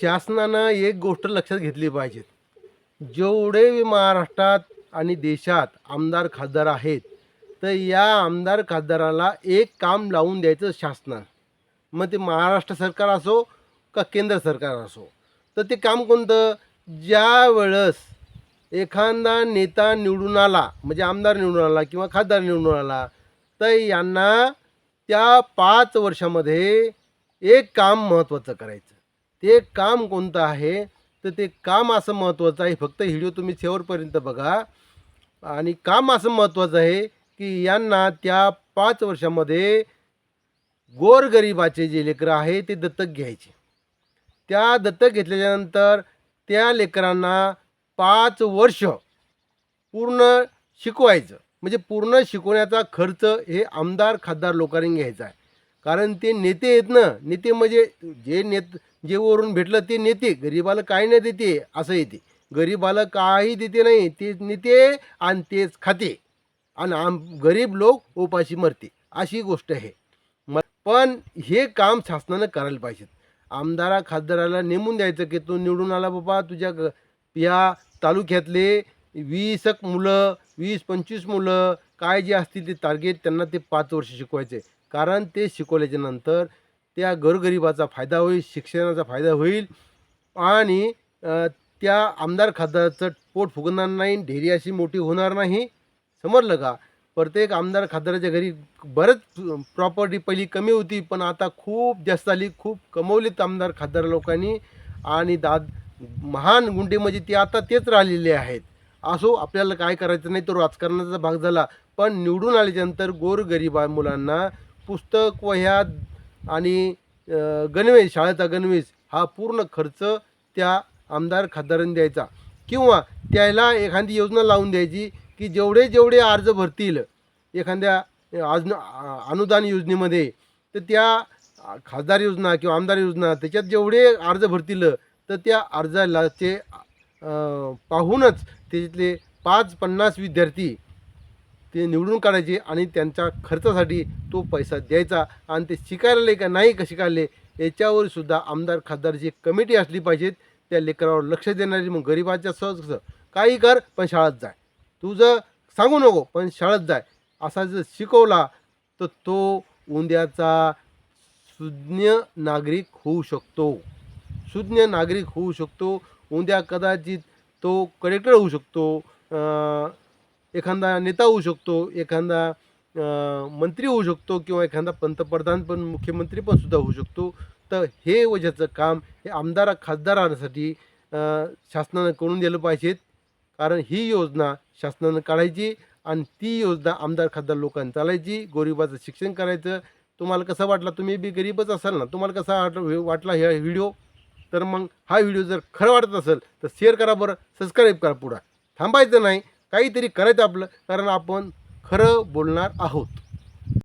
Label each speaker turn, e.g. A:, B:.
A: शासनानं एक गोष्ट लक्षात घेतली पाहिजे. जेवढे महाराष्ट्रात आणि देशात आमदार खासदार आहेत तर या आमदार खासदाराला एक काम लावून द्यायचं शासनानं. मग ते महाराष्ट्र सरकार असो का केंद्र सरकार असो. तर ते काम कोणतं? ज्या वेळेस एखादा नेता निवडून आला म्हणजे आमदार निवडून आला किंवा खासदार निवडून आला तर यांना त्या पाच वर्षामध्ये एक काम महत्त्वाचं करायचं. ते काम कोणतं आहे? तर ते काम असं महत्त्वाचं आहे. फक्त व्हिडिओ तुम्ही शेवटपर्यंत बघा. आणि काम असं महत्त्वाचं आहे की यांना त्या पाच वर्षामध्ये गोरगरिबाचे जे लेकरं आहे ते दत्तक घ्यायचे. त्या दत्तक घेतल्याच्यानंतर त्या लेकरांना पाच वर्ष पूर्ण शिकवायचं. म्हणजे पूर्ण शिकवण्याचा खर्च हे आमदार खासदार लोकांनी घ्यायचा आहे. कारण ते नेते आहेत ना. नेते म्हणजे जे नेत जे वरून भेटलं ते नेते गरीबाला काय नाही देते असं येते. गरीबाला काही देते नाही ते नेते आणि तेच खाते. आणि आम गरीब लोक उपाशी मरते. अशी गोष्ट आहे. म पण हे काम शासनानं करायला पाहिजेत आमदारा खासदाराला नेमून द्यायचं की तू निवडून आला बाबा तुझ्या ग- या तालुक्यातले वीस एक मुलं वीस पंचवीस मुलं काय जे असतील ते टार्गेट त्यांना ते पाच वर्ष शिकवायचे कारण ते शिकवल्याच्या नंतर त्या गोरगरिबाचा फायदा होईल शिक्षणाचा फायदा होईल आणि त्या आमदार खासदाराचं पोट फुगणार नाही ढेरी अशी मोठी होणार नाही. समजलं का? प्रत्येक आमदार खासदाराच्या घरी बरंच प्रॉपर्टी पहिली कमी होती पण आता खूप जास्त आली खूप कमवलीत आमदार खासदार लोकांनी आणि दाद महान गुंडे म्हणजे ते आता तेच राहिलेले आहेत. असो आपल्याला काय करायचं नाही तो राजकारणाचा भाग झाला पण निवडून आल्याच्यानंतर गोरगरिबा मुलांना पुस्तक वह्या आणि गणवेश शाळेचा गणवेश हा पूर्ण खर्च त्या आमदार खासदारांनी द्यायचा. किंवा त्याला एखादी योजना लावून द्यायची की जेवढे जेवढे अर्ज भरतील एखाद्या आज अनुदान योजनेमध्ये तर त्या खासदार योजना किंवा आमदार योजना त्याच्यात जेवढे अर्ज भरतील तर त्या अर्जालाचे ते पाहूनच त्याच्यातले पाच पन्नास विद्यार्थी ते निवडून काढायचे आणि त्यांच्या खर्चासाठी तो पैसा द्यायचा. आणि ते शिकायला का नाही का शिकायले याच्यावर सुद्धा आमदार खासदारची कमिटी असली पाहिजेत त्या लेकरावर लक्ष देणारी मग गरिबाच्या सहज कसं? काही कर पण शाळेत जाय. तुझं सांगू नको पण शाळेत जाय. असा जर शिकवला तर तो उद्याचा सुज्ञ नागरिक होऊ शकतो. सुज्ञ नागरिक होऊ शकतो. उद्या कदाचित तो कलेक्टर होऊ शकतो. एखादा नेता होऊ शकतो एखादा मंत्री होऊ शकतो किंवा एखादा पंतप्रधान पण मुख्यमंत्री पण सुद्धा होऊ शकतो. तर हे वजाचं काम हे आमदार खासदारांसाठी शासनानं करून दिलं पाहिजेत. कारण ही योजना शासनानं काढायची आणि ती योजना आमदार खासदार लोकांनी चालायची. गरिबाचं शिक्षण करायचं. तुम्हाला कसा वाटला? तुम्ही बी गरीबच असाल ना. तुम्हाला कसा वाट वाटला ह्या व्हिडिओ? तर मग हा व्हिडिओ जर खरं वाटत असेल तर शेअर करा बरं. सबस्क्राईब करा पुढं. थांबायचं नाही. काहीतरी करायचं आपलं कारण आपण खरं बोलणार आहोत.